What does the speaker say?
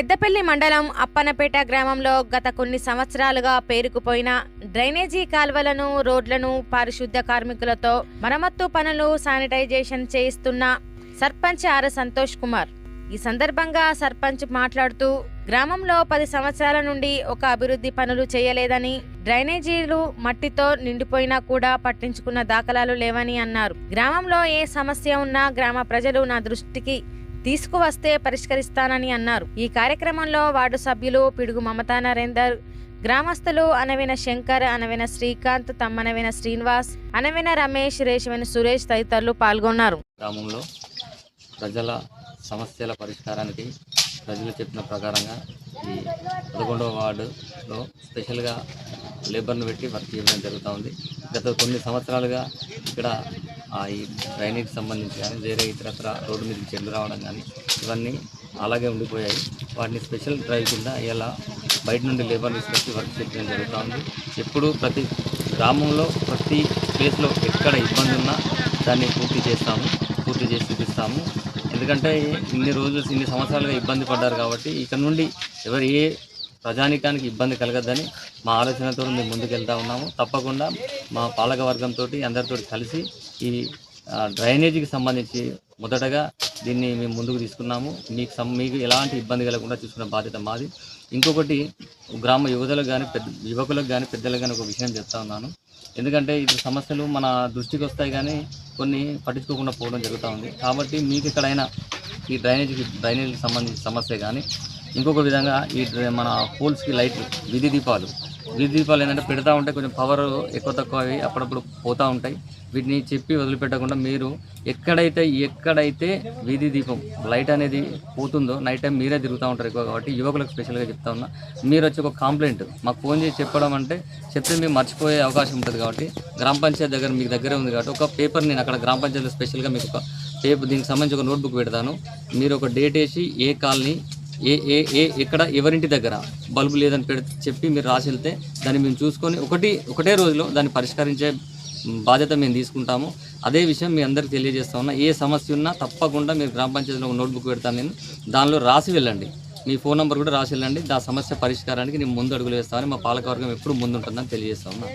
పెద్దపల్లి మండలం అప్పనపేట గ్రామంలో గత కొన్ని సంవత్సరాలుగా పేరుకుపోయిన డ్రైనేజీ కాల్వలను రోడ్లను పారిశుద్ధ కార్మికులతో మరమ్మత్తు పనులు శానిటైజేషన్ చేయిస్తున్న సర్పంచ్ ఆర్ సంతోష్ కుమార్. ఈ సందర్భంగా సర్పంచ్ మాట్లాడుతూ గ్రామంలో పది సంవత్సరాల నుండి ఒక అభివృద్ధి పనులు చేయలేదని డ్రైనేజీలు మట్టితో నిండిపోయినా కూడా పట్టించుకున్న దాఖలాలు లేవని అన్నారు. గ్రామంలో ఏ సమస్య ఉన్నా గ్రామ ప్రజలు నా దృష్టికి తీసుకువస్తే పరిష్కరిస్తానని అన్నారు. ఈ కార్యక్రమంలో వార్డు సభ్యులు పిడుగు మమతా నరేందర్ గ్రామస్తులు అనవిన శంకర్ అనవిన శ్రీకాంత్ తమ్మనవిన శ్రీనివాస్ అనవిన రమేష్ రేషమైన సురేష్ తదితరులు పాల్గొన్నారు. గ్రామంలో ప్రజల సమస్యల పరిష్కారానికి ప్రజలు చెప్పిన ప్రకారంగా ఈ పదకొండవ వార్డులో స్పెషల్గా లేబర్ను పెట్టి వర్క్ చేయడం జరుగుతూ ఉంది. గత కొన్ని సంవత్సరాలుగా ఇక్కడ ఈ డ్రైనేజ్కి సంబంధించి కానీ వేరే ఇతరత్ర రోడ్డు మీదకి చెట్లు రావడం కానీ ఇవన్నీ అలాగే ఉండిపోయాయి. వాటిని స్పెషల్ డ్రైవ్ కింద ఇలా బయట నుండి లేబర్ తీసుకొచ్చి వర్క్ చేయడం జరుగుతూ ఉంది. ఎప్పుడు ప్రతి గ్రామంలో ప్రతి ప్లేస్లో ఎక్కడ ఇబ్బంది ఉన్నా దాన్ని పూర్తి చేస్తాము పూర్తి చేసి చూపిస్తాము. ఎందుకంటే ఇన్ని రోజులు ఇన్ని సంవత్సరాలుగా ఇబ్బంది పడ్డారు కాబట్టి ఇక్కడ నుండి ఎవరు ఏ ప్రజానికానికి ఇబ్బంది కలగద్దని మా ఆలోచనతో మేము ముందుకెళ్తా ఉన్నాము. తప్పకుండా మా పాలక వర్గంతో అందరితో కలిసి ఈ డ్రైనేజీకి సంబంధించి మొదటగా దీన్ని మేము ముందుకు తీసుకున్నాము. మీకు సం మీకు ఎలాంటి ఇబ్బంది కలగకుండా చూసుకున్న బాధ్యత మాది. ఇంకొకటి గ్రామ యువతలకు కానీ పెద్ద యువకులకు కానీ పెద్దలకు కానీ ఒక విషయం చెప్తా ఉన్నాను. ఎందుకంటే ఇది సమస్యలు మన దృష్టికి వస్తాయి కానీ కొన్ని పట్టించుకోకుండా పోవడం జరుగుతూ ఉంది. కాబట్టి మీకు ఎక్కడైనా ఈ డ్రైనేజీకి డ్రైనేజీకి సంబంధించిన సమస్య కానీ ఇంకొక విధంగా ఈ మన పోల్స్కి లైట్లు వీధి దీపాలు. వీధి దీపాలు ఏంటంటే పెడతా ఉంటే కొంచెం పవర్ ఎక్కువ తక్కువ అవి అప్పుడప్పుడు పోతూ ఉంటాయి. వీటిని చెప్పి వదిలిపెట్టకుండా మీరు ఎక్కడైతే ఎక్కడైతే వీధి దీపం లైట్ అనేది పోతుందో నైట్ టైం మీరే తిరుగుతూ ఉంటారు ఎక్కువ కాబట్టి యువకులకు స్పెషల్గా చెప్తా ఉన్నా. మీరు వచ్చి ఒక కంప్లైంట్ మాకు ఫోన్ చేసి చెప్పడం అంటే చెప్తే మేము మర్చిపోయే అవకాశం ఉంటుంది కాబట్టి గ్రామ పంచాయతీ దగ్గర మీకు దగ్గరే ఉంది కాబట్టి ఒక పేపర్ నేను అక్కడ గ్రామ పంచాయతీలో స్పెషల్గా మీకు ఒక పేపర్ దీనికి సంబంధించి ఒక నోట్బుక్ పెడతాను. మీరు ఒక డేట్ వేసి ఏ కాలనీ ఏ ఏ ఏ ఎక్కడ ఎవరింటి దగ్గర బల్బు లేదని పెడితే చెప్పి మీరు రాసి వెళ్తే దాన్ని మేము చూసుకొని ఒకటి ఒకటే రోజులో దాన్ని పరిష్కరించే బాధ్యత మేము తీసుకుంటాము. అదే విషయం మీ అందరికీ తెలియజేస్తా ఉన్నా. ఏ సమస్య ఉన్నా తప్పకుండా మీరు గ్రామ పంచాయతీలో ఒక నోట్బుక్ పెడతాను నేను. దానిలో రాసి వెళ్ళండి. మీ ఫోన్ నెంబర్ కూడా రాసి వెళ్ళండి. ఆ సమస్య పరిష్కారానికి నేను ముందు అడుగులు వేస్తామని మా పాలకవర్గం ఎప్పుడు ముందుంటుందని తెలియజేస్తా ఉన్నా.